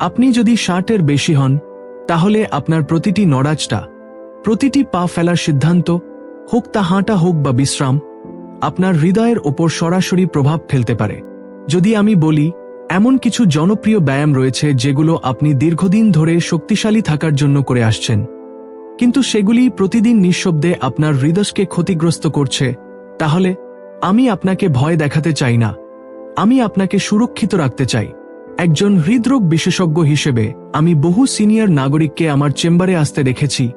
আপনি যদি ষাটের বেশি হন, তাহলে আপনার প্রতিটি নড়াজটা প্রতিটি পা ফেলার সিদ্ধান্ত, হোক তা হাঁটা হোক বা বিশ্রাম, আপনার হৃদয়ের ওপর সরাসরি প্রভাব ফেলতে পারে। যদি আমি বলি, এমন কিছু জনপ্রিয় ব্যায়াম রয়েছে যেগুলো আপনি দীর্ঘদিন ধরে শক্তিশালী থাকার জন্য করে আসছেন। কিন্তু সেগুলি প্রতিদিন নিঃশব্দে আপনার হৃদয়কে ক্ষতিগ্রস্ত করছে, তাহলে আমি আপনাকে ভয় দেখাতে চাই না। আমি আপনাকে সুরক্ষিত রাখতে চাই। একজন হৃদরোগ বিশেষজ্ঞ হিসেবে আমি বহু সিনিয়র নাগরিককে আমার চেম্বারে আসতে দেখেছি।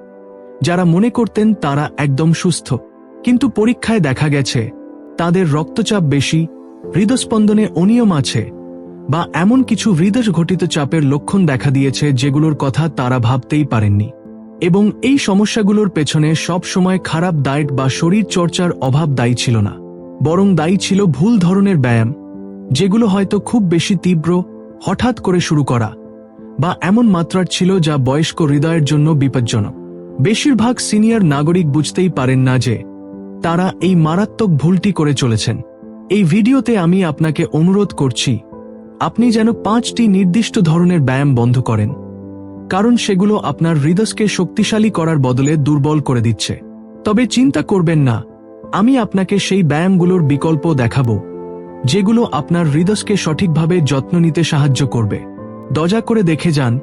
যারা মনে করতেন তারা একদম সুস্থ। কিন্তু পরীক্ষায় দেখা গেছে, তাদের রক্তচাপ বেশি, হৃদস্পন্দনে অনিয়ম আছে বা এমন কিছু হৃদয় ঘটিত চাপের লক্ষণ দেখা দিয়েছে যেগুলোর কথা তারা ভাবতেই পারেননি। এবং এই সমস্যাগুলোর পেছনে সব সময় খারাপ ডায়েট বা শরীর চর্চার অভাব দায়ী ছিল না। বরং দায়ী ছিল ভুল ধরনের ব্যায়াম, যেগুলো হয়তো খুব বেশি তীব্র হঠাৎ করে শুরু করা, বা এমন মাত্রার ছিল যা বয়স্ক হৃদয়ের জন্য বিপজ্জনক। বেশিরভাগ সিনিয়র নাগরিক বুঝতেই পারেন না যে, তারা এই মারাত্মক ভুলটি করে চলেছেন। এই ভিডিওতে আমি আপনাকে অনুরোধ করছি, আপনি যেন পাঁচটি নির্দিষ্ট ধরনের ব্যায়াম বন্ধ করেন, কারণ সেগুলো আপনার হৃদয়কে শক্তিশালী করার বদলে দুর্বল করে দিচ্ছে। তবে চিন্তা করবেন না, আমি আপনাকে সেই ব্যায়ামগুলোর বিকল্প দেখাবো। যেগুলো আপনার হৃদয়কে সঠিকভাবে যত্ন নিতে সাহায্য করবে। দজা করে দেখে যান,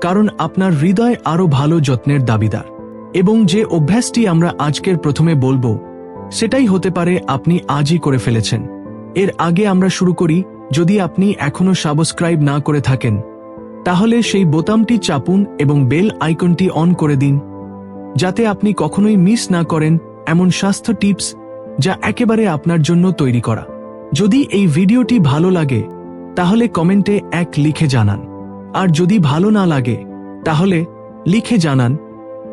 কারণ আপনার হৃদয় আরও ভালো যত্নের দাবিদার। এবং যে অভ্যাসটি আমরা আজকের প্রথমে বলব, সেটাই হতে পারে আপনি আজই করে ফেলেছেন। এর আগে আমরা শুরু করি, যদি আপনি এখনও সাবস্ক্রাইব না করে থাকেন, তাহলে সেই বোতামটি চাপুন এবং বেল আইকনটি অন করে দিন, যাতে আপনি কখনোই মিস না করেন এমন স্বাস্থ্য টিপস যা একেবারে আপনার জন্য তৈরি করা। যদি এই ভিডিওটি ভালো লাগে, তাহলে কমেন্টে এক লিখে জানান। আর যদি ভালো না লাগে, তাহলে লিখে জানান,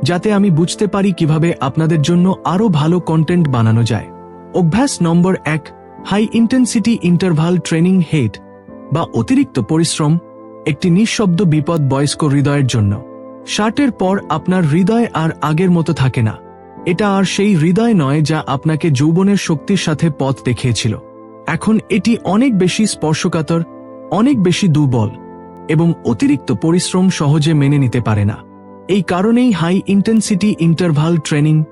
যাতে আমি বুঝতে পারি কীভাবে আপনাদের জন্য আরও ভালো কন্টেন্ট বানানো যায়। অভ্যাস নম্বর এক হাই ইন্টেন্সিটি ইন্টারভাল ট্রেনিং হেড বা অতিরিক্ত পরিশ্রম, একটি নিঃশব্দ বিপদ বয়স্ক হৃদয়ের জন্য। ষাটের পর আপনার হৃদয় আর আগের মতো থাকে না। এটা আর সেই হৃদয় নয় যা আপনাকে যৌবনের শক্তির সাথে পথ দেখিয়েছিল। এখন এটি অনেক বেশি স্পর্শকাতর, অনেক বেশি দুর্বল এবং অতিরিক্ত পরিশ্রম সহজে মেনে নিতে পারে না। এই কারণেই হাই ইন্টেন্সিটি ইন্টারভাল ট্রেনিং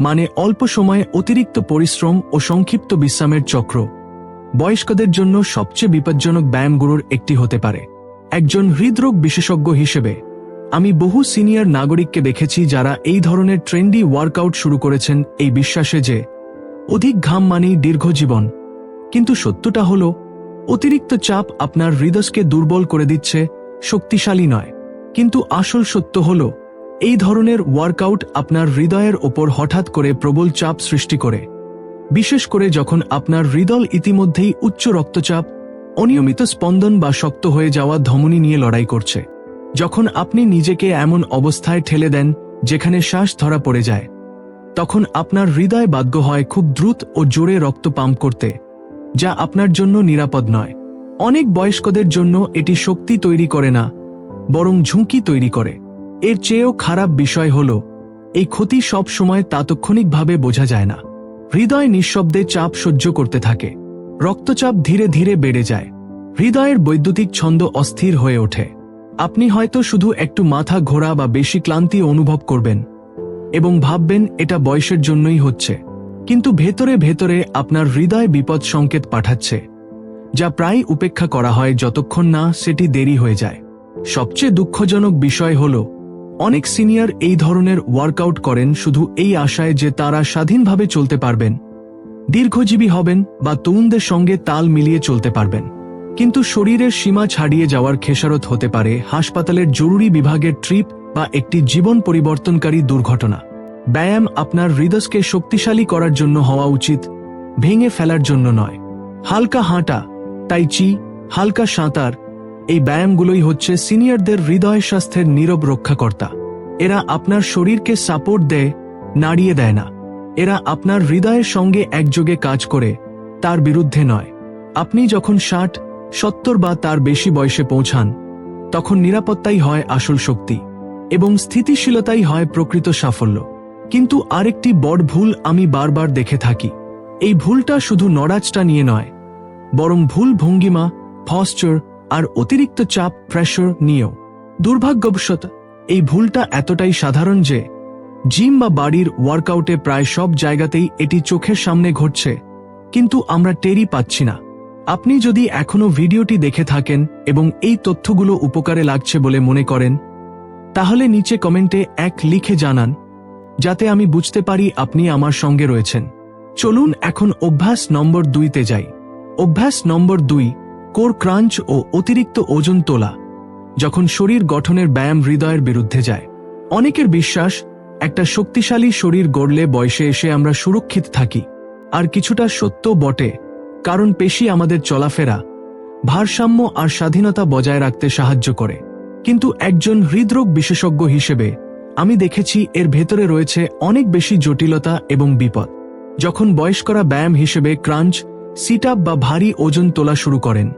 মানে অল্প সময়ে অতিরিক্ত পরিশ্রম ও সংক্ষিপ্ত বিশ্রামের চক্র বয়স্কদের জন্য সবচেয়ে বিপজ্জনক ব্যায়ামগুলোর একটি হতে পারে। একজন হৃদরোগ বিশেষজ্ঞ হিসেবে আমি বহু সিনিয়র নাগরিককে দেখেছি যারা এই ধরনের ট্রেন্ডি ওয়ার্কআউট শুরু করেছেন এই বিশ্বাসে যে অধিক ঘাম মানেই দীর্ঘ জীবন। কিন্তু সত্যটা হল, অতিরিক্ত চাপ আপনার হৃদয়কে দুর্বল করে দিচ্ছে, শক্তিশালী নয়। কিন্তু আসল সত্য হল, এই ধরনের ওয়ার্কআউট আপনার হৃদয়ের ওপর হঠাৎ করে প্রবল চাপ সৃষ্টি করে। বিশেষ করে যখন আপনার হৃদয় ইতিমধ্যেই উচ্চ রক্তচাপ, অনিয়মিত স্পন্দন বা শক্ত হয়ে যাওয়া ধমনী নিয়ে লড়াই করছে। যখন আপনি নিজেকে এমন অবস্থায় ঠেলে দেন, যেখানে শ্বাস ধরা পড়ে যায়, তখন আপনার হৃদয় বাধ্য হয় খুব দ্রুত ও জোরে রক্ত পাম্প করতে। যা আপনার জন্য নিরাপদ নয়। অনেক বয়স্কদের জন্য এটি শক্তি তৈরি করে না, বরং ঝুঁকি তৈরি করে। এর চেয়েও খারাপ বিষয় হল, এই ক্ষতি সব সময় তাৎক্ষণিকভাবে বোঝা যায় না। হৃদয় নিঃশব্দে চাপ সহ্য করতে থাকে। রক্তচাপ ধীরে ধীরে বেড়ে যায়। হৃদয়ের বৈদ্যুতিক ছন্দ অস্থির হয়ে ওঠে। আপনি হয়তো শুধু একটু মাথা ঘোরা বা বেশি ক্লান্তি অনুভব করবেন এবং ভাববেন এটা বয়সের জন্যই হচ্ছে। কিন্তু ভেতরে ভেতরে আপনার হৃদয় বিপদ সংকেত পাঠাচ্ছে, যা প্রায় উপেক্ষা করা হয় যতক্ষণ না সেটি দেরি হয়ে যায়। সবচেয়ে দুঃখজনক বিষয় হল, অনেক সিনিয়র এই ধরনের ওয়ার্কআউট করেন শুধু এই আশায় যে তারা স্বাধীনভাবে চলতে পারবেন, দীর্ঘজীবী হবেন বা তরুণদের সঙ্গে তাল মিলিয়ে চলতে পারবেন। কিন্তু শরীরের সীমা ছাড়িয়ে যাওয়ার খেসারত হতে পারে হাসপাতালের জরুরি বিভাগের ট্রিপ বা একটি জীবন পরিবর্তনকারী দুর্ঘটনা। ব্যায়াম আপনার হৃদয়কে শক্তিশালী করার জন্য হওয়া উচিত, ভেঙে ফেলার জন্য নয়। হালকা হাঁটা, তাই চি, হালকা সাঁতার, এই ব্যায়ামগুলোই হচ্ছে সিনিয়রদের হৃদয় স্বাস্থ্যের নীরব রক্ষাকর্তা। এরা আপনার শরীরকে সাপোর্ট দেয়, নাড়িয়ে দেয় না। এরা আপনার হৃদয়ের সঙ্গে একযোগে কাজ করে, তার বিরুদ্ধে নয়। আপনি যখন ষাট, সত্তর বা তার বেশি বয়সে পৌঁছান, তখন নিরাপত্তাই হয় আসল শক্তি, এবং স্থিতিশীলতাই হয় প্রকৃত সাফল্য। কিন্তু আরেকটি বড় ভুল আমি বারবার দেখে থাকি। এই ভুলটা শুধু নড়াজটা নিয়ে নয়, বরং ভুল ভঙ্গিমা ফস্টার আর অতিরিক্ত চাপ প্রেশার নিয়েও। দুর্ভাগ্যবশত, এই ভুলটা এতটাই সাধারণ যে জিম বা বাড়ির ওয়ার্কআউটে প্রায় সব জায়গাতেই এটি চোখের সামনে ঘটছে, কিন্তু আমরা টেরই পাচ্ছি না। আপনি যদি এখনও ভিডিওটি দেখে থাকেন এবং এই তথ্যগুলো উপকারে লাগছে বলে মনে করেন, তাহলে নিচে কমেন্টে এক লিখে জানান যাতে আমি বুঝতে পারি আপনি আমার সঙ্গে রয়েছেন। চলুন এখন অভ্যাস নম্বর দুইতে যাই। অভ্যাস নম্বর দুই, কোর ক্রাঞ্চ ও অতিরিক্ত ওজন তোলা। যখন শরীর গঠনের ব্যায়াম হৃদয়ের বিরুদ্ধে যায়। অনেকের বিশ্বাস, একটা শক্তিশালী শরীর গড়লে বয়সে এসে আমরা সুরক্ষিত থাকি। আর কিছুটা সত্য বটে, কারণ পেশি আমাদের চলাফেরা, ভারসাম্য আর স্বাধীনতা বজায় রাখতে সাহায্য করে। কিন্তু একজন হৃদরোগ বিশেষজ্ঞ হিসেবে আমি দেখেছি এর ভেতরে রয়েছে অনেক বেশি জটিলতা এবং বিপদ। যখন বয়স্করা ব্যায়াম হিসেবে ক্রাঞ্চ সিট বা ভারী ওজন তোলা শুরু করেন,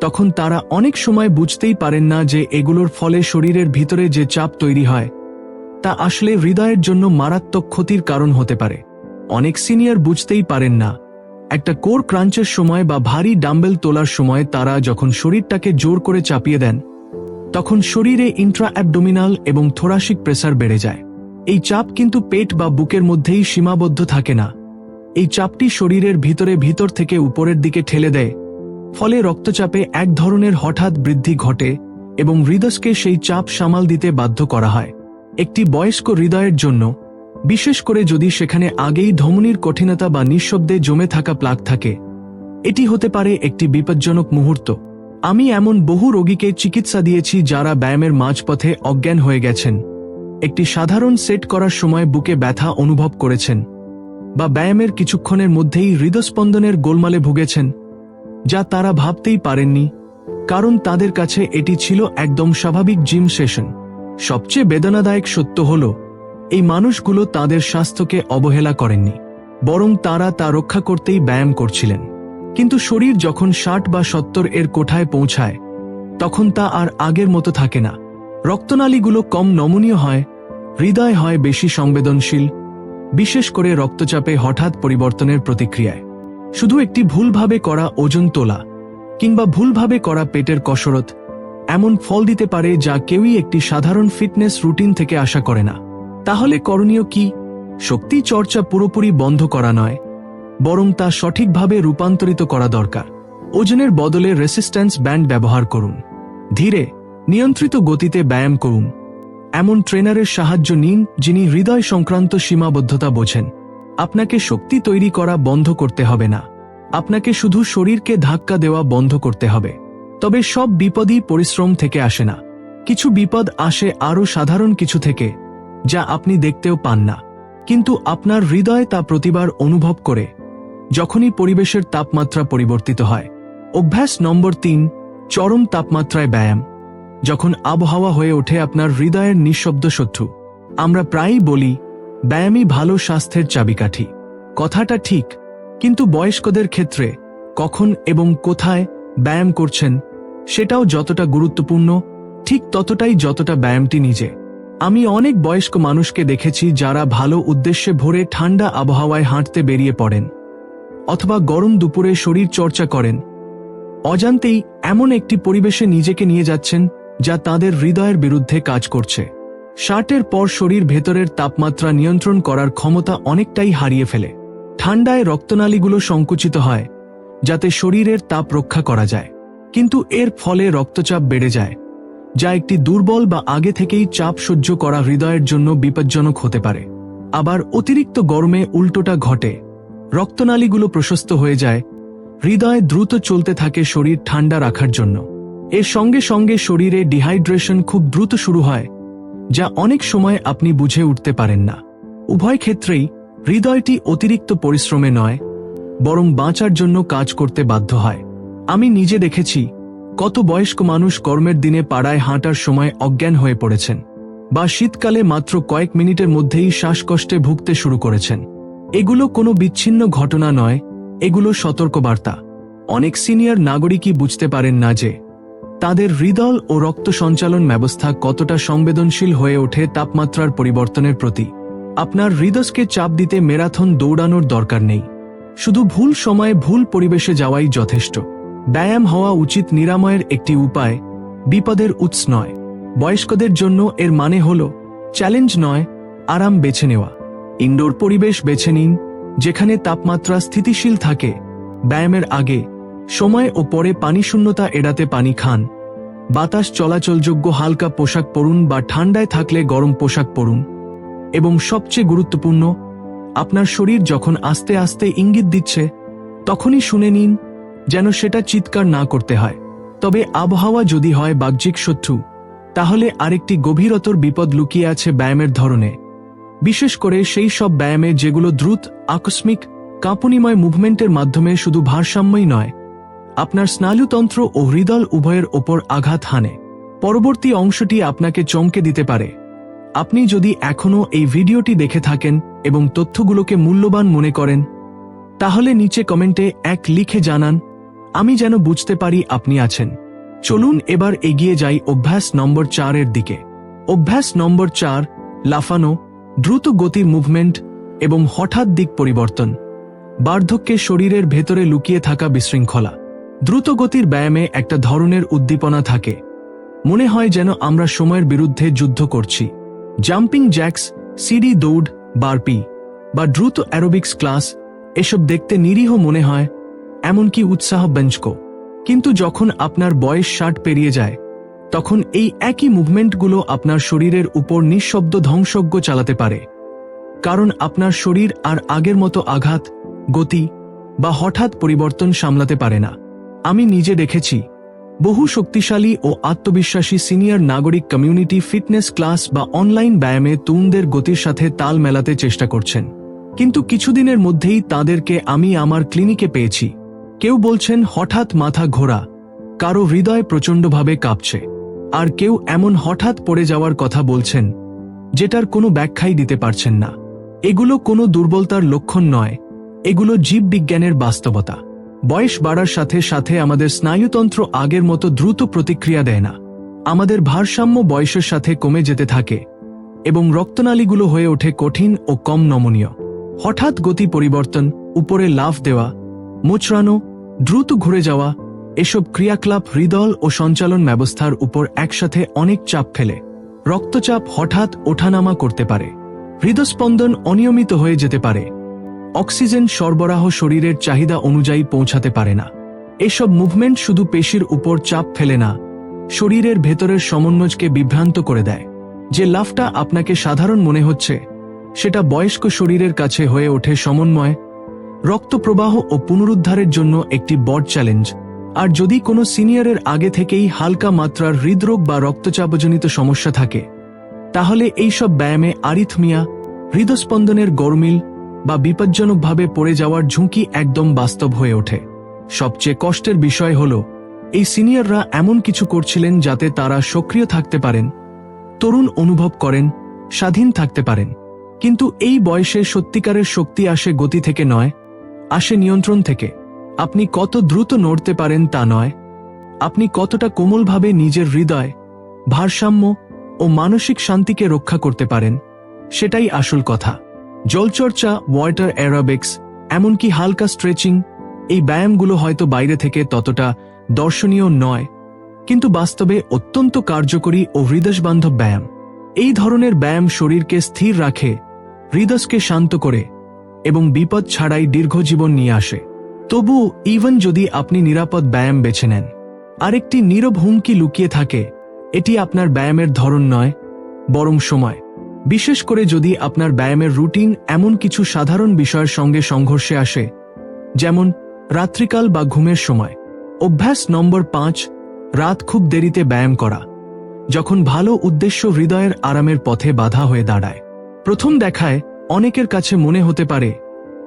তখন তারা অনেক সময় বুঝতেই পারেন না যে এগুলোর ফলে শরীরের ভিতরে যে চাপ তৈরি হয়, তা আসলে হৃদয়ের জন্য মারাত্মক ক্ষতির কারণ হতে পারে। অনেক সিনিয়র বুঝতেই পারেন না। একটা কোর ক্রাঞ্চের সময় বা ভারী ডাম্বেল তোলার সময় তারা যখন শরীরটাকে জোর করে চাপিয়ে দেন তখন শরীরে ইন্ট্রা অ্যাবডোমিনাল এবং থোরাসিক প্রেসার বেড়ে যায়। এই চাপ কিন্তু পেট বা বুকের মধ্যেই সীমাবদ্ধ থাকে না। এই চাপটি শরীরের ভিতরে ভিতর থেকে উপরের দিকে ঠেলে দেয়। ফলে রক্তচাপে এক ধরনের হঠাৎ বৃদ্ধি ঘটে এবং হৃদয়কে সেই চাপ সামাল দিতে বাধ্য করা হয়। একটি বয়স্ক হৃদয়ের জন্য, বিশেষ করে যদি সেখানে আগেই ধমনির কঠিনতা বা নিঃশব্দে জমে থাকা প্লাগ থাকে, এটি হতে পারে একটি বিপজ্জনক মুহূর্ত। আমি এমন বহু রোগীকে চিকিৎসা দিয়েছি যারা ব্যায়ামের মাঝপথে অজ্ঞান হয়ে গেছেন। একটি সাধারণ সেট করার সময় বুকে ব্যথা অনুভব করেছেন বা ব্যায়ামের কিছুক্ষণের মধ্যেই হৃদস্পন্দনের গোলমালে ভুগেছেন, যা তারা ভাবতেই পারেননি, কারণ তাদের কাছে এটি ছিল একদম স্বাভাবিক জিম সেশন। সবচেয়ে বেদনাদায়ক সত্য হল, এই মানুষগুলো তাদের স্বাস্থ্যকে অবহেলা করেননি, বরং তারা তা রক্ষা করতেই ব্যায়াম করছিলেন। কিন্তু শরীর যখন ষাট বা সত্তর এর কোঠায় পৌঁছায়, তখন তা আর আগের মতো থাকে না। রক্তনালীগুলো কম নমনীয় হয়, হৃদয় হয় বেশি সংবেদনশীল, বিশেষ করে রক্তচাপে হঠাৎ পরিবর্তনের প্রতিক্রিয়ায়। শুধু একটি ভুলভাবে করা ওজন তোলা, কিংবা ভুলভাবে করা পেটের কসরত, এমন ফল দিতে পারে যা কেউই একটি সাধারণ ফিটনেস রুটিন থেকে আশা করে না। তাহলে করণীয় কি? শক্তি চর্চা পুরোপুরি বন্ধ করা নয়। বরং তা সঠিকভাবে রূপান্তরিত করা দরকার। ওজনের বদলে রেসিস্ট্যান্স ব্যান্ড ব্যবহার করুন। ধীরে, নিয়ন্ত্রিত গতিতে ব্যায়াম করুন। এমন ট্রেনারের সাহায্য নিন যিনি হৃদয় সংক্রান্ত সীমাবদ্ধতা বোঝেন। আপনাকে শক্তি তৈরি করা বন্ধ করতে হবে না। আপনাকে শুধু শরীরকে ধাক্কা দেওয়া বন্ধ করতে হবে। তবে সব বিপদই পরিশ্রম থেকে আসে না। কিছু বিপদ আসে আরও সাধারণ কিছু থেকে, যা আপনি দেখতেও পান না। কিন্তু আপনার হৃদয় তা প্রতিবার অনুভব করে। যখনই পরিবেশের তাপমাত্রা পরিবর্তিত হয়। অভ্যাস নম্বর তিন, চরম তাপমাত্রায় ব্যায়াম। যখন আবহাওয়া হয়ে ওঠে আপনার হৃদয়ের নিঃশব্দ শত্রু। আমরা প্রায়ই বলি, ব্যায়ামই ভালো স্বাস্থ্যের চাবিকাঠি। কথাটা ঠিক, কিন্তু বয়স্কদের ক্ষেত্রে কখন এবং কোথায় ব্যায়াম করছেন, সেটাও যতটা গুরুত্বপূর্ণ, ঠিক ততটাই যতটা ব্যায়ামটি নিজে। আমি অনেক বয়স্ক মানুষকে দেখেছি যারা ভালো উদ্দেশ্যে ভোরে ঠান্ডা আবহাওয়ায় হাঁটতে বেরিয়ে পড়েন। অথবা গরম দুপুরে শরীর চর্চা করেন। অজান্তেই এমন একটি পরিবেশে নিজেকে নিয়ে যাচ্ছেন, যা তাদের হৃদয়ের বিরুদ্ধে কাজ করছে। ষাটের পর শরীর ভেতরের তাপমাত্রা নিয়ন্ত্রণ করার ক্ষমতা অনেকটাই হারিয়ে ফেলে। ঠান্ডায় রক্তনালীগুলো সংকুচিত হয়, যাতে শরীরের তাপ রক্ষা করা যায়। কিন্তু এর ফলে রক্তচাপ বেড়ে যায়, যা একটি দুর্বল বা আগে থেকেই চাপ সহ্য করা হৃদয়ের জন্য বিপজ্জনক হতে পারে। আবার অতিরিক্ত গরমে উল্টোটা ঘটে। রক্তনালীগুলো প্রশস্ত হয়ে যায়, হৃদয় দ্রুত চলতে থাকে শরীর ঠান্ডা রাখার জন্য। এর সঙ্গে সঙ্গে শরীরে ডিহাইড্রেশন খুব দ্রুত শুরু হয়, যা অনেক সময় আপনি বুঝে উঠতে পারেন না। উভয় ক্ষেত্রেই হৃদয়টি অতিরিক্ত পরিশ্রমে নয়, বরং বাঁচার জন্য কাজ করতে বাধ্য হয়। আমি নিজে দেখেছি কত বয়স্ক মানুষ কর্মের দিনে পাড়ায় হাঁটার সময় অজ্ঞান হয়ে পড়েছেন, বা শীতকালে মাত্র কয়েক মিনিটের মধ্যেই শ্বাসকষ্টে ভুগতে শুরু করেছেন। এগুলো কোনো বিচ্ছিন্ন ঘটনা নয়, এগুলো সতর্কবার্তা। অনেক সিনিয়র নাগরিকই বুঝতে পারেন না যে, তাদের হৃদল ও রক্ত সঞ্চালন ব্যবস্থা কতটা সংবেদনশীল হয়ে ওঠে তাপমাত্রার পরিবর্তনের প্রতি। আপনার হৃদয়কে চাপ দিতে ম্যারাথন দৌড়ানোর দরকার নেই। শুধু ভুল সময়ে ভুল পরিবেশে যাওয়াই যথেষ্ট। ব্যায়াম হওয়া উচিত নিরাময়ের একটি উপায়, বিপদের উৎস নয়। বয়স্কদের জন্য এর মানে হল, চ্যালেঞ্জ নয়, আরাম বেছে নেওয়া। ইনডোর পরিবেশ বেছে নিন, যেখানে তাপমাত্রা স্থিতিশীল থাকে। ব্যায়ামের আগে, সময় ও পরে পানি শূন্যতা এড়াতে পানি খান। বাতাস চলাচলযোগ্য হালকা পোশাক পরুন বা ঠান্ডায় থাকলে গরম পোশাক পরুন। এবং সবচেয়ে গুরুত্বপূর্ণ, আপনার শরীর যখন আস্তে আস্তে ইঙ্গিত দিচ্ছে, তখনই শুনে নিন, যেন সেটা চিৎকার না করতে হয়। তবে আবহাওয়া যদি হয় বাহ্যিক শত্রু, তাহলে আরেকটি গভীরতর বিপদ লুকিয়ে আছে ব্যায়ামের ধরনে। বিশেষ করে সেই সব ব্যায়ামে যেগুলো দ্রুত, আকস্মিক, কাঁপুনিময় মুভমেন্টের মাধ্যমে শুধু ভারসাম্যই নয়, আপনার স্নায়ুতন্ত্র ও হৃদল উভয়ের ওপর আঘাত হানে। পরবর্তী অংশটি আপনাকে চমকে দিতে পারে। আপনি যদি এখনও এই ভিডিওটি দেখে থাকেন এবং তথ্যগুলোকে মূল্যবান মনে করেন, তাহলে নিচে কমেন্টে এক লিখে জানান, আমি যেন বুঝতে পারি আপনি আছেন। চলুন এবার এগিয়ে যাই অভ্যাস নম্বর চারের দিকে। অভ্যাস নম্বর চার, লাফানো দ্রুত গতির মুভমেন্ট এবং হঠাৎ দিক পরিবর্তন, বার্ধক্যে শরীরের ভেতরে লুকিয়ে থাকা বিশৃঙ্খলা। দ্রুত গতির ব্যায়ামে একটা ধরনের উদ্দীপনা থাকে। মনে হয় যেন আমরা সময়ের বিরুদ্ধে যুদ্ধ করছি। জাম্পিং জ্যাক্স, সিডি দৌড়, বারপি বা দ্রুত অ্যারোবিক্স ক্লাস, এসব দেখতে নিরীহ মনে হয়, এমনকি উৎসাহ বেঞ্চকো কিন্তু যখন আপনার বয়স ষাট পেরিয়ে যায় তখন এই একই মুভমেন্টগুলো আপনার শরীরের উপর নিঃশব্দ ধ্বংসজ্ঞ চালাতে পারে। কারণ আপনার শরীর আর আগের মতো আঘাত, গতি বা হঠাৎ পরিবর্তন সামলাতে পারে না। আমি নিজে দেখেছি, বহু শক্তিশালী ও আত্মবিশ্বাসী সিনিয়র নাগরিক কমিউনিটি ফিটনেস ক্লাস বা অনলাইন ব্যায়ামে তরুণদের গতির সাথে তাল মেলাতে চেষ্টা করছেন। কিন্তু কিছুদিনের মধ্যেই তাদেরকে আমি আমার ক্লিনিকে পেয়েছি। কেউ বলছেন, হঠাৎ মাথা ঘোরা, কারও হৃদয় প্রচণ্ডভাবে কাঁপছে। আর কেউ এমন হঠাৎ পড়ে যাওয়ার কথা বলছেন, যেটার কোনো ব্যাখ্যাই দিতে পারছেন না। এগুলো কোনো দুর্বলতার লক্ষণ নয়, এগুলো জীববিজ্ঞানের বাস্তবতা। বয়স বাড়ার সাথে সাথে আমাদের স্নায়ুতন্ত্র আগের মতো দ্রুত প্রতিক্রিয়া দেয় না। আমাদের ভারসাম্য বয়সের সাথে কমে যেতে থাকে এবং রক্তনালীগুলো হয়ে ওঠে কঠিন ও কম নমনীয়। হঠাৎ গতি পরিবর্তন, উপরে লাফ দেওয়া, মোচড়ানো, দ্রুত ঘুরে যাওয়া এসব ক্রিয়াকলাপ হৃদল ও সঞ্চালন ব্যবস্থার উপর একসাথে অনেক চাপ ফেলে। রক্তচাপ হঠাৎ ওঠানামা করতে পারে। হৃদস্পন্দন অনিয়মিত হয়ে যেতে পারে। অক্সিজেন সরবরাহ শরীরের চাহিদা অনুযায়ী পৌঁছাতে পারে না। এসব মুভমেন্ট শুধু পেশির উপর চাপ ফেলে না, শরীরের ভেতরের সমন্বয়কে বিভ্রান্ত করে দেয়। যে লাফটা আপনাকে সাধারণ মনে হচ্ছে, সেটা বয়স্ক শরীরের কাছে হয়ে ওঠে সমন্বয়, রক্তপ্রবাহ ও পুনরুদ্ধারের জন্য একটি বড় চ্যালেঞ্জ। আর যদি কোনো সিনিয়রের আগে থেকেই হালকা মাত্রার হৃদরোগ বা রক্তচাপজনিত সমস্যা থাকে, তাহলে এইসব ব্যায়ামে আরিথমিয়া, হৃদস্পন্দনের গরমিল বা বিপজ্জনকভাবে পড়ে যাওয়ার ঝুঁকি একদম বাস্তব হয়ে ওঠে। সবচেয়ে কষ্টের বিষয় হল, এই সিনিয়ররা এমন কিছু করছিলেন যাতে তারা সক্রিয় থাকতে পারেন, তরুণ অনুভব করেন, স্বাধীন থাকতে পারেন। কিন্তু এই বয়সে সত্যিকারের শক্তি আসে গতি থেকে নয়, আসে নিয়ন্ত্রণ থেকে। আপনি কত দ্রুত নড়তে পারেন তা নয়। আপনি কতটা কোমলভাবে নিজের হৃদয়, ভারসাম্য ও মানসিক শান্তিকে রক্ষা করতে পারেন, সেটাই আসল কথা। জলচর্চা, ওয়াটার অ্যারোবিক্স, এমনকি হালকা স্ট্রেচিং, এই ব্যায়ামগুলো হয়তো বাইরে থেকে ততটা দর্শনীয় নয়, কিন্তু বাস্তবে অত্যন্ত কার্যকরী ও হৃদয়বান্ধব ব্যায়াম। এই ধরনের ব্যায়াম শরীরকে স্থির রাখে, হৃদয়কে শান্ত করে এবং বিপদ ছাড়াই দীর্ঘজীবন নিয়ে আসে। তবু ইভেন যদি আপনি নিরাপদ ব্যায়াম বেছে নেন, আরেকটি নীরব হুমকি লুকিয়ে থাকে, এটি আপনার ব্যায়ামের ধরন নয়, বরং সময়। বিশেষ করে যদি আপনার ব্যায়ামের রুটিন এমন কিছু সাধারণ বিষয়ের সঙ্গে সংঘর্ষে আসে, যেমন রাত্রিকাল বা ঘুমের সময়। অভ্যাস নম্বর পাঁচ, রাত খুব দেরিতে ব্যায়াম করা, যখন ভালো উদ্দেশ্য হৃদয়ের আরামের পথে বাধা হয়ে দাঁড়ায়। প্রথম দেখায় অনেকের কাছে মনে হতে পারে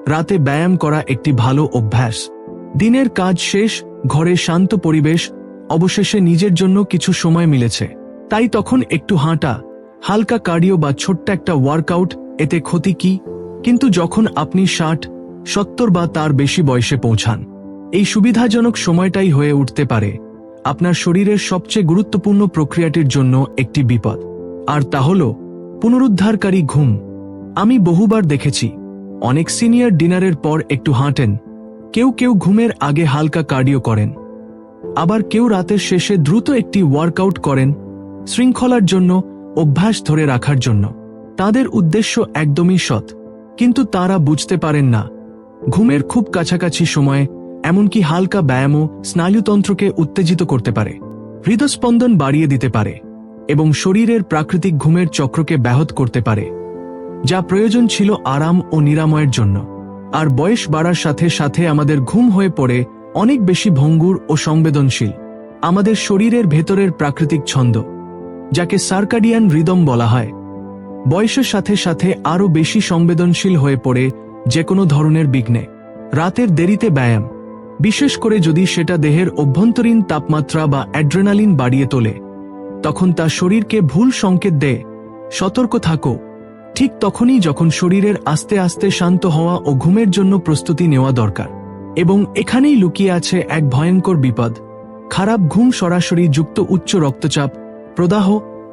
রাতে ব্যায়াম করা একটি ভালো অভ্যাস। দিনের কাজ শেষ, ঘরে শান্ত পরিবেশ, অবশেষে নিজের জন্য কিছু সময় মিলেছে। তাই তখন একটু হাঁটা, হালকা কার্ডিও বা ছোট্ট একটা ওয়ার্কআউট, এতে ক্ষতি কি? কিন্তু যখন আপনি ষাট, সত্তর বা তার বেশি বয়সে পৌঁছান, এই সুবিধাজনক সময়টাই হয়ে উঠতে পারে। আপনার শরীরের সবচেয়ে গুরুত্বপূর্ণ প্রক্রিয়াটির জন্য একটি বিপদ। আর তা হল, পুনরুদ্ধারকারী ঘুম। আমি বহুবার দেখেছি অনেক সিনিয়র ডিনারের পর একটু হাঁটেন। কেউ কেউ ঘুমের আগে হালকা কার্ডিও করেন। আবার কেউ রাতের শেষে দ্রুত একটি ওয়ার্কআউট করেন শৃঙ্খলার জন্য, অভ্যাস ধরে রাখার জন্য। তাদের উদ্দেশ্য একদমই সৎ। কিন্তু তারা বুঝতে পারেন না। ঘুমের খুব কাছাকাছি সময়ে এমনকি হালকা ব্যায়ামও স্নায়ুতন্ত্রকে উত্তেজিত করতে পারে। হৃদস্পন্দন বাড়িয়ে দিতে পারে এবং শরীরের প্রাকৃতিক ঘুমের চক্রকে ব্যাহত করতে পারে। যা প্রয়োজন ছিল আরাম ও নিরাময়ের জন্য। আর বয়স বাড়ার সাথে সাথে আমাদের ঘুম হয়ে পড়ে অনেক বেশি ভঙ্গুর ও সংবেদনশীল। আমাদের শরীরের ভেতরের প্রাকৃতিক ছন্দ, যাকে সার্কাডিয়ান রিদম বলা হয়, বয়সের সাথে সাথে আরও বেশি সংবেদনশীল হয়ে পড়ে যে কোনো ধরনের বিঘ্নে। রাতের দেরিতে ব্যায়াম, বিশেষ করে যদি সেটা দেহের অভ্যন্তরীণ তাপমাত্রা বা অ্যাড্রেনালিন বাড়িয়ে তোলে, তখন তা শরীরকে ভুল সংকেত দেয়। সতর্ক থাকো। ঠিক তখনই যখন শরীরের আস্তে আস্তে শান্ত হওয়া ও ঘুমের জন্য প্রস্তুতি নেওয়া দরকার, এবং এখানেই লুকিয়ে আছে এক ভয়ঙ্কর বিপদ, খারাপ ঘুম সরাসরি যুক্ত উচ্চ রক্তচাপ, প্রদাহ,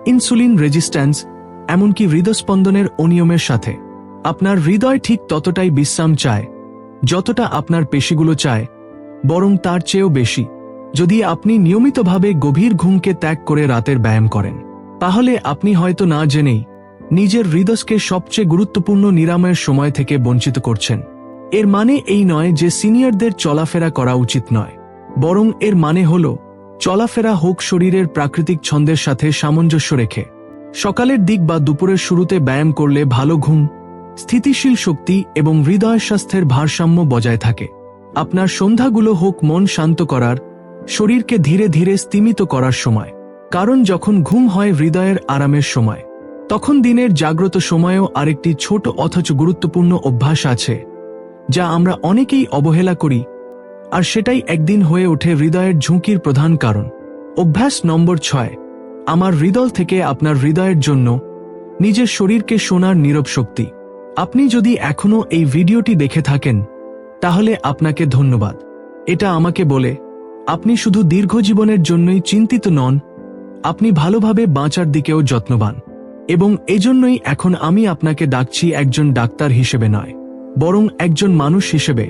ইনসুলিন রেজিস্ট্যান্স, এমনকি হৃদস্পন্দনের অনিয়মের সাথে। আপনার হৃদয় ঠিক ততটাই বিশ্রাম চায়, যতটা আপনার পেশিগুলো চায়, বরং তার চেয়েও বেশি। যদি আপনি নিয়মিতভাবে গভীর ঘুমকে ত্যাগ করে রাতের ব্যায়াম করেন, তাহলে আপনি হয়তো না জেনেই নিজের হৃদয়কে সবচেয়ে গুরুত্বপূর্ণ নিরাময়ের সময় থেকে বঞ্চিত করছেন। এর মানে এই নয় যে সিনিয়রদের চলাফেরা করা উচিত নয়। বরং এর মানে হল, চলাফেরা হোক শরীরের প্রাকৃতিক ছন্দের সাথে সামঞ্জস্য রেখে। সকালের দিক বা দুপুরের শুরুতে ব্যায়াম করলে ভালো ঘুম, স্থিতিশীল শক্তি এবং হৃদয় স্বাস্থ্যের ভারসাম্য বজায় থাকে। আপনার সন্ধ্যাগুলো হোক মন শান্ত করার, শরীরকে ধীরে ধীরে স্তিমিত করার সময়। কারণ যখন ঘুম হয় হৃদয়ের আরামের সময়। তখন দিনের জাগ্রত সময়েও আরেকটি ছোট অথচ গুরুত্বপূর্ণ অভ্যাস আছে, যা আমরা অনেকেই অবহেলা করি, আর সেটাই একদিন হয়ে ওঠে হৃদয়ের ঝুঁকির প্রধান কারণ। অভ্যাস নম্বর ছয়, আমার হৃদয় থেকে আপনার হৃদয়ের জন্য নিজের শরীরকে শোনার নীরব শক্তি। আপনি যদি এখনও এই ভিডিওটি দেখে থাকেন, তাহলে আপনাকে ধন্যবাদ। এটা আমাকে বলে, আপনি শুধু দীর্ঘ জীবনের জন্যই চিন্তিত নন, আপনি ভালোভাবে বাঁচার দিকেও যত্নবান। এবং এজন্যই এখন আমি আপনাকে ডাকছি একজন ডাক্তার হিসেবে নয়, বরং একজন মানুষ হিসেবে,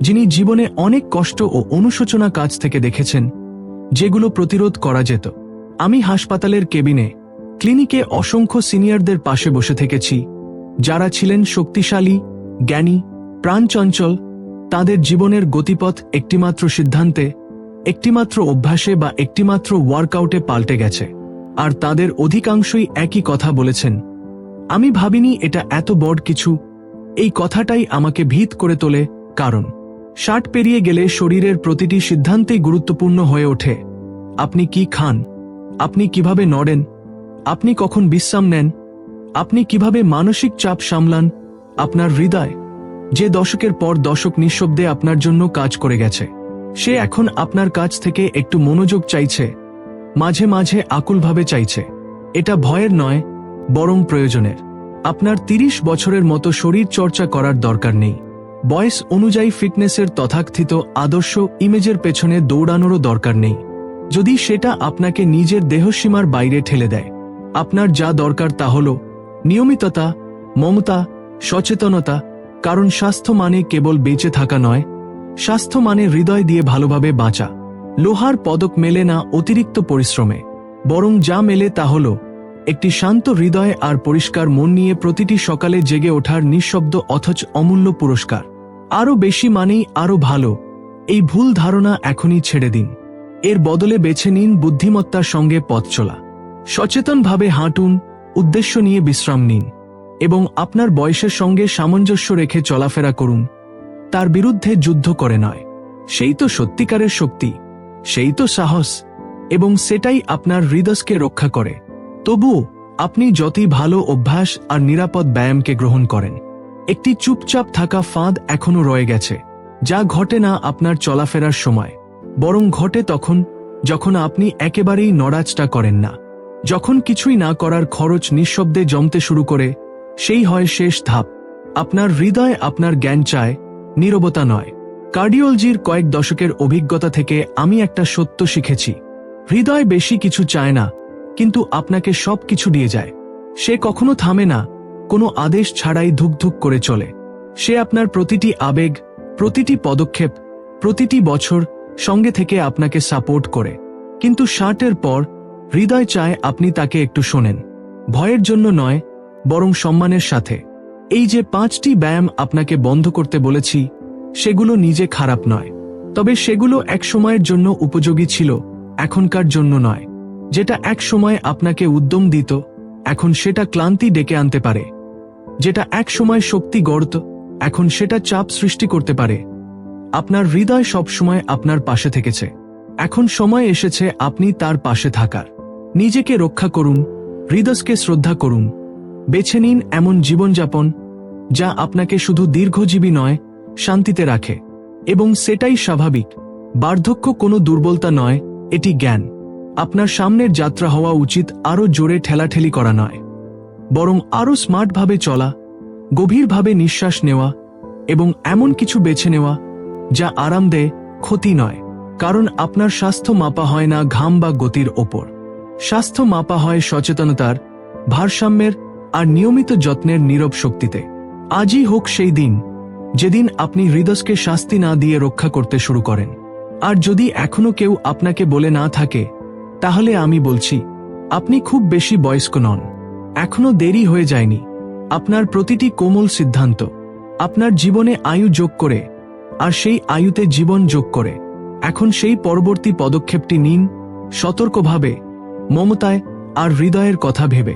যিনি জীবনে অনেক কষ্ট ও অনুশোচনা কাজ থেকে দেখেছেন, যেগুলো প্রতিরোধ করা যেত। আমি হাসপাতালের কেবিনে, ক্লিনিকে অসংখ্য সিনিয়রদের পাশে বসে থেকেছি, যারা ছিলেন শক্তিশালী, জ্ঞানী, প্রাণচঞ্চল, তাদের জীবনের গতিপথ একটিমাত্র সিদ্ধান্তে, একটিমাত্র অভ্যাসে বা একটিমাত্র ওয়ার্কআউটে পাল্টে গেছে। আর তাদের অধিকাংশই একই কথা বলেছেন। আমি ভাবিনি এটা এত বড় কিছু। এই কথাটাই আমাকে ভীত করে তোলে, কারণ ষাট পেরিয়ে গেলে শরীরের প্রতিটি সিদ্ধান্তেই গুরুত্বপূর্ণ হয়ে ওঠে। আপনি কি খান? আপনি কীভাবে নড়েন? আপনি কখন বিশ্রাম নেন? আপনি কীভাবে মানসিক চাপ সামলান? আপনার হৃদয় যে দশকের পর দশক নিঃশব্দে আপনার জন্য কাজ করে গেছে। সে এখন আপনার কাছ থেকে একটু মনোযোগ চাইছে। মাঝে মাঝে আকুলভাবে চাইছে। এটা ভয়ের নয়, বরং প্রয়োজনের। আপনার তিরিশ বছরের মতো শরীর চর্চা করার দরকার নেই। বয়স অনুযায়ী ফিটনেসের তথাকথিত আদর্শ ইমেজের পেছনে দৌড়ানোরও দরকার নেই। যদি সেটা আপনাকে নিজের দেহসীমার বাইরে ঠেলে দেয়, আপনার যা দরকার তা হল নিয়মিততা, মমতা, সচেতনতা, কারণ স্বাস্থ্য মানে কেবল বেঁচে থাকা নয়, স্বাস্থ্য মানে হৃদয় দিয়ে ভালোভাবে বাঁচা। লোহার পদক মেলে না অতিরিক্ত পরিশ্রমে, বরং যা মেলে তা হল, একটি শান্ত হৃদয় আর পরিষ্কার মন নিয়ে প্রতিটি সকালে জেগে ওঠার নিঃশব্দ অথচ অমূল্য পুরস্কার। আরও বেশি মানেই আরও ভালো, এই ভুল ধারণা এখনই ছেড়ে দিন। এর বদলে বেছে নিন বুদ্ধিমত্তার সঙ্গে পথ চলা। সচেতনভাবে হাঁটুন, উদ্দেশ্য নিয়ে বিশ্রাম নিন, এবং আপনার বয়সের সঙ্গে সামঞ্জস্য রেখে চলাফেরা করুন। তার বিরুদ্ধে যুদ্ধ করে নয়, সেই তো সত্যিকারের শক্তি। সেই তো সাহস, এবং সেটাই আপনার হৃদয়কে রক্ষা করে। তবুও, আপনি যতই ভালো অভ্যাস আর নিরাপদ ব্যায়ামকে গ্রহণ করেন। একটি চুপচাপ থাকা ফাঁদ এখনও রয়ে গেছে, যা ঘটে না আপনার চলাফেরার সময়। বরং ঘটে তখন, যখন আপনি একেবারেই নড়াচটা করেন না। যখন কিছুই না করার খরচ নিঃশব্দে জমতে শুরু করে, সেই হয় শেষ ধাপ। আপনার হৃদয় আপনার জ্ঞান চায়, নীরবতা নয়। কার্ডিওলজির কয়েক দশকের অভিজ্ঞতা থেকে আমি একটা সত্য শিখেছি। হৃদয় বেশি কিছু চায় না, কিন্তু আপনাকে সব কিছু দিয়ে যায়। সে কখনো থামে না, কোনো আদেশ ছাড়াই ধুকধুক করে চলে। সে আপনার প্রতিটি আবেগ, প্রতিটি পদক্ষেপ, প্রতিটি বছর সঙ্গে থেকে আপনাকে সাপোর্ট করে। কিন্তু ষাটের পর হৃদয় চায় আপনি তাকে একটু শোনেন। ভয়ের জন্য নয়, বরং সম্মানের সাথে। এই যে পাঁচটি ব্যায়াম আপনাকে বন্ধ করতে বলেছি সেগুলো নিজে খারাপ নয়। তবে সেগুলো এক সময়ের জন্য উপযোগী ছিল, এখনকার জন্য নয়। যেটা এক সময় আপনাকে উদ্যম দিত, এখন সেটা ক্লান্তি ডেকে আনতে পারে। যেটা এক সময় শক্তি গড়ত, এখন সেটা চাপ সৃষ্টি করতে পারে। আপনার হৃদয় সবসময় আপনার পাশে থেকেছে। এখন সময় এসেছে আপনি তার পাশে থাকার। নিজেকে রক্ষা করুন, হৃদয়কে শ্রদ্ধা করুন। বেছে নিন এমন জীবনযাপন, যা আপনাকে শুধু দীর্ঘজীবী নয় শান্তিতে রাখে। এবং সেটাই স্বাভাবিক। বার্ধক্য কোনো দুর্বলতা নয়, এটি জ্ঞান। আপনার সামনের যাত্রা হওয়া উচিত আরও জোরে ঠেলাঠেলি করা নয়। বরং আরও স্মার্টভাবে চলা, গভীরভাবে নিঃশ্বাস নেওয়া, এবং এমন কিছু বেছে নেওয়া, যা আরাম দেয়, ক্ষতি নয়। কারণ আপনার স্বাস্থ্য মাপা হয় না ঘাম বা গতির ওপর। স্বাস্থ্য মাপা হয় সচেতনতার, ভারসাম্যের আর নিয়মিত যত্নের নীরব শক্তিতে। আজই হোক সেই দিন। যেদিন আপনি হৃদয়কে শাস্তি না দিয়ে রক্ষা করতে শুরু করেন। আর যদি এখনও কেউ আপনাকে বলে না থাকে, তাহলে আমি বলছি, আপনি খুব বেশি বয়স্ক নন। এখনও দেরি হয়ে যায়নি। আপনার প্রতিটি কোমল সিদ্ধান্ত, আপনার জীবনে আয়ু যোগ করে, আর সেই আয়ুতে জীবন যোগ করে। এখন সেই পরবর্তী পদক্ষেপটি নিন, সতর্কভাবে, মমতায়, আর হৃদয়ের কথা ভেবে।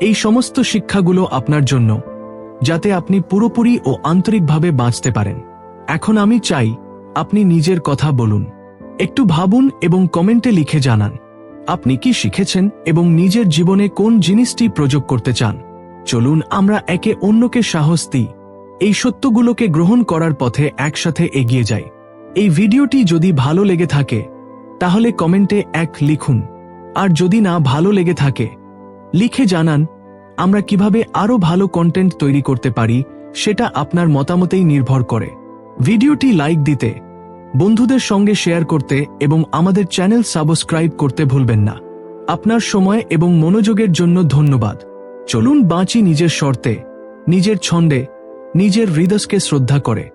এই সমস্ত শিক্ষাগুলো আপনার জন্য। যাতে আপনি পুরোপুরি ও আন্তরিকভাবে বাঁচতে পারেন। এখন আমি চাই আপনি নিজের কথা বলুন। একটু ভাবুন এবং কমেন্টে লিখে জানান, আপনি কি শিখেছেন এবং নিজের জীবনে কোন জিনিসটি প্রযোগ করতে চান? চলুন আমরা একে অন্যকে সাহস দিই। এই সত্যগুলোকে গ্রহণ করার পথে একসাথে এগিয়ে যাই। এই ভিডিওটি যদি ভালো লেগে থাকে, তাহলে কমেন্টে এক লিখুন। আর যদি না ভালো লেগে থাকে, লিখে জানান আমরা কীভাবে আরও ভালো কন্টেন্ট তৈরি করতে পারি, সেটা আপনার মতামতেই নির্ভর করে। ভিডিওটি লাইক দিতে, বন্ধুদের সঙ্গে শেয়ার করতে এবং আমাদের চ্যানেল সাবস্ক্রাইব করতে ভুলবেন না। আপনার সময় এবং মনোযোগের জন্য ধন্যবাদ। চলুন বাঁচি নিজের শর্তে, নিজের ছন্দে, নিজের হৃদয়কে শ্রদ্ধা করে।